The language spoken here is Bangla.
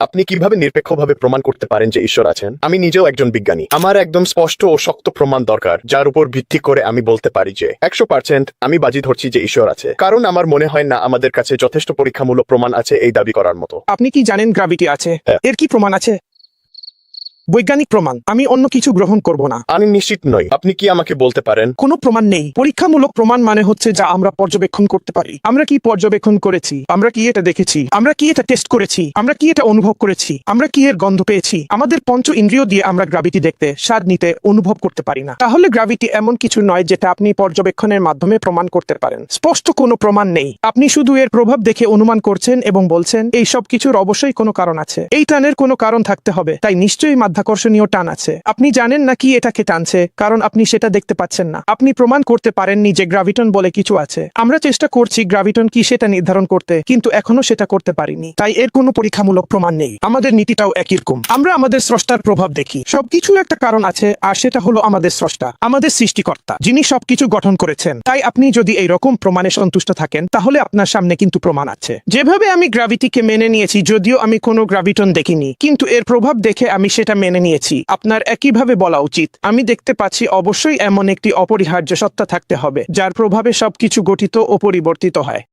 আপনি কীভাবে নিরপেক্ষভাবে প্রমাণ করতে পারেন যে ঈশ্বর আছেন? আমি নিজেও একজন বিজ্ঞানী। আমার একদম স্পষ্ট ও শক্ত প্রমাণ দরকার যার উপর ভিত্তি করে আমি বলতে পারি যে একশো পার্সেন্ট আমি বাজি ধরছি যে ঈশ্বর আছে। কারণ আমার মনে হয় না আমাদের কাছে যথেষ্ট পরীক্ষামূলক প্রমাণ আছে এই দাবি করার মতো। আপনি কি জানেন গ্রাভিটি আছে? হ্যাঁ। এর কি প্রমাণ আছে? বৈজ্ঞানিক প্রমাণ। আমি অন্য কিছু গ্রহণ করব না। আমি নিশ্চিত নই। আপনি কি আমাকে বলতে পারেন? কোনো প্রমাণ নেই। পরীক্ষামূলক প্রমাণ মানে হচ্ছে যা আমরা পর্যবেক্ষণ করতে পারি। আমরা কি পর্যবেক্ষণ করেছি? আমরা কি এটা দেখেছি? আমরা কি এটা টেস্ট করেছি? আমরা কি এটা অনুভব করেছি? আমরা কি এর গন্ধ পেয়েছি? আমাদের পঞ্চ ইন্দ্রিয় দিয়ে আমরা গ্রাভিটি দেখতে স্বাদ নিতে অনুভব করতে পারি না। তাহলে গ্রাভিটি এমন কিছু নয় যেটা আপনি পর্যবেক্ষণের মাধ্যমে প্রমাণ করতে পারেন। স্পষ্ট কোনো প্রমাণ নেই। আপনি শুধু এর প্রভাব দেখে অনুমান করছেন এবং বলছেন এই সব কিছুর অবশ্যই কোনো কারণ আছে। এই টানের কোনো কারণ থাকতে হবে। তাই নিশ্চয়ই মাধ্যাকর্ষণীয় টান আছে। আপনি জানেন না কি এটাকে টানছে, কারণ আপনি সেটা দেখতে পাচ্ছেন না। আপনি প্রমাণ করতে পারেননি যে গ্রাভিটন বলে কিছু আছে। আমরা চেষ্টা করছি গ্রাভিটন কি সেটা নির্ধারণ করতে, কিন্তু এখনও সেটা করতে পারিনি। তাই এর কোনো পরীক্ষামূলক প্রমাণ নেই। আমাদের নীতিটাও একই রকম। আমরা আমাদের স্রষ্টার প্রভাব দেখি। সবকিছু একটা কারণ আছে, আর সেটা হলো আমাদের স্রষ্টা, আমাদের সৃষ্টিকর্তা, যিনি সবকিছু গঠন করেছেন। তাই আপনি যদি এই রকম প্রমাণে সন্তুষ্ট থাকেন, তাহলে আপনার সামনে কিন্তু প্রমাণ আছে। যেভাবে আমি গ্রাভিটিকে মেনে নিয়েছি, যদিও আমি কোনো গ্রাভিটন দেখিনি, কিন্তু এর প্রভাব দেখে আমি সেটা মেনে নিয়েছি। আপনার একইভাবে বলা উচিত। আমি দেখতে পাচ্ছি অবশ্যই এমন একটি অপরিহার্য সত্তা থাকতে হবে, যার প্রভাবে সবকিছু গঠিত ও পরিবর্তিত হয়।